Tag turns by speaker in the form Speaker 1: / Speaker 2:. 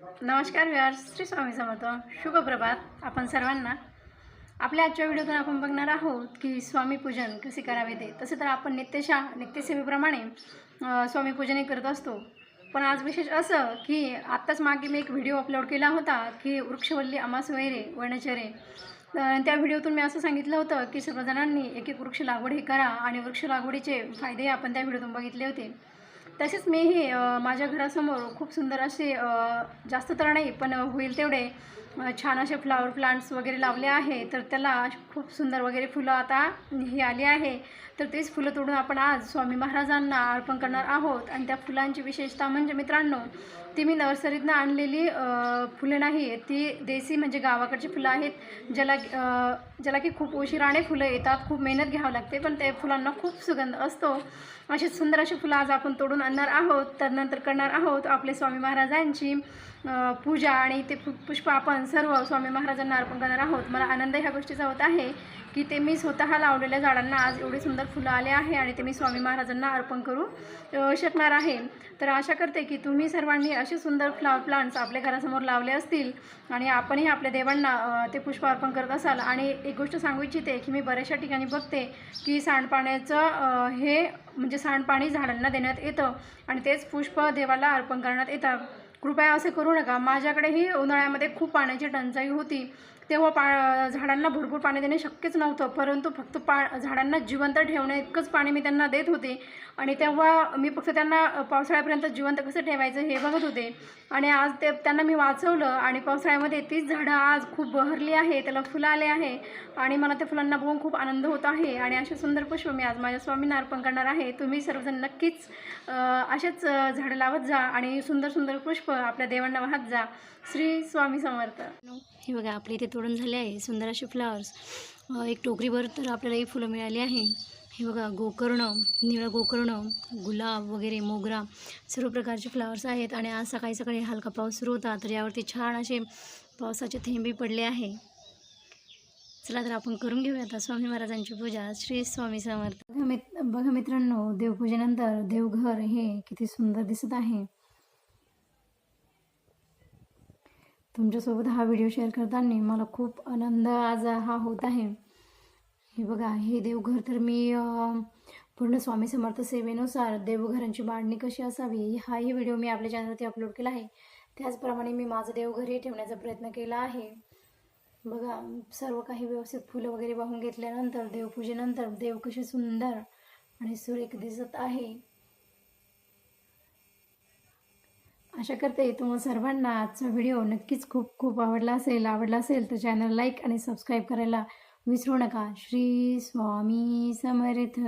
Speaker 1: नमस्कार व्यार श्री स्वामी समर्थ. शुभ प्रभात. आपण सर्वांना आपल्या आजच्या व्हिडिओतून आपण बघणार आहोत की स्वामी पूजन कसे करावे ते. तसे तर आपण नित्यशा नित्यसेवेप्रमाणे अ, स्वामी पूजनही करत असतो. पण आज विशेष असं की आत्ताच मागे मी एक व्हिडिओ अपलोड केला होता की वृक्षवल्ली अमास वैरे वर्णचरे त्या व्हिडिओतून मी असं सांगितलं होतं की सर्वजणांनी एक एक वृक्ष लागवड हे करा आणि वृक्ष लागवडीचे फायदे आपण त्या व्हिडिओतून बघितले होते. तसेच मीही हे माझ्या घरासमोर खूप सुंदर असे जास्त तर नाही पण होईल तेवढे छान असे फ्लावर प्लांट्स वगैरे लावले आहे. तर त्याला खूप सुंदर वगैरे फुलं आता ही आली आहे. तर तेच फुलं तोडून आपण आज स्वामी महाराजांना अर्पण करणार आहोत. आणि त्या फुलांची विशेषता म्हणजे मित्रांनो ती मी नर्सरीतनं आणलेली फुले फुलं नाही ती देसी म्हणजे गावाकडची फुलं आहेत. ज्याला ज्याला की खूप उशिराने फुलं येतात. खूप मेहनत घ्यावं लागते. पण त्या फुलांना खूप सुगंध असतो. अशी सुंदर अशी फुलं आज आपण तोडून आणणार आहोत. त्यानंतर करणार आहोत आपले स्वामी महाराजांची पूजा. आणि ते पु पुष्प आपण सर्व स्वामी महाराजांना अर्पण करणार आहोत. मला आनंद ह्या गोष्टीचा होत आहे की ते मी स्वतः लावलेल्या झाडांना आज एवढे सुंदर फुलं आले आहे आणि ते मी स्वामी महाराजांना अर्पण करू शकणार आहे. तर आशा करते की तुम्ही सर्वांनी असे सुंदर फ्लावर प्लांट्स आपल्या घरासमोर लावले असतील आणि आपणही आपल्या देवांना ते पुष्प अर्पण करत असाल. आणि एक गोष्ट सांगू इच्छिते की मी बऱ्याचशा ठिकाणी बघते की सांडपाण्याचं हे म्हणजे सांडपाणी झाडांना देण्यात येतं आणि तेच पुष्प देवाला अर्पण करण्यात येतं. कृपया असे करू नका. माझ्याकडेही उन्हाळ्यामध्ये खूप पाण्याची टंचाई होती. तेव्हा पा झाडांना भरपूर पाणी देणे शक्यच नव्हतं. परंतु फक्त पा झाडांना जिवंत ठेवणे इतकंच पाणी मी त्यांना देत होते. आणि तेव्हा मी फक्त त्यांना पावसाळ्यापर्यंत जिवंत कसं ठेवायचं हे बघत होते. आणि आज ते त्यांना मी वाचवलं आणि पावसाळ्यामध्ये तीच झाडं आज खूप बहरली आहे त्याला फुलं आले आहे. आणि मला त्या फुलांना बघून खूप आनंद होत आहे. आणि असे सुंदर पुष्प मी आज माझ्या स्वामींना अर्पण करणार आहे. तुम्ही सर्वजण नक्कीच असेच झाडं लावत जा आणि सुंदर सुंदर पुष्प आपल्या देवांना वाहत जा. श्री स्वामी समर्थ. हे बघा आपली इथे तोडून झाले आहे सुंदर असे फ्लावर्स एक टोकरीभर तर आपल्याला ही फुलं मिळाली आहे. हे बघा गोकर्ण निळं गोकर्ण गुलाब वगैरे मोगरा सर्व प्रकारचे फ्लावर्स आहेत. आणि आज सकाळी सकाळी हलका पाऊस सुरू होता तर यावरती छान असे पावसाचे थेंबी पडले आहे. चला तर आपण करून घेऊया आता स्वामी महाराजांची पूजा. श्री स्वामी समर्थ. बघा मित्रांनो देवपूजेनंतर देवघर हे किती सुंदर दिसत आहे. तुमच्यासोबत हा व्हिडिओ शेअर करताना मला खूप आनंद आज हा होत आहे. हे बघा हे देवघर तर मी पूर्ण स्वामी समर्थ सेवेनुसार देवघरांची मांडणी कशी असावी हाही व्हिडिओ मी आपल्या चॅनलवरती अपलोड केला आहे. त्याचप्रमाणे मी माझं देवघरही ठेवण्याचा प्रयत्न केला आहे. बघा सर्व काही व्यवस्थित फुलं वगैरे वाहून घेतल्यानंतर देवपूजेनंतर देव कसे सुंदर आणि सुरेख दिसत आहे. आशा करते तुम्हाला सर्वांना आजचा व्हिडिओ नक्कीच खूप खूप आवडला असेल आवडला असेल तर चॅनल लाईक आणि सबस्क्राईब करायला विसरू नका. श्री स्वामी समर्थ.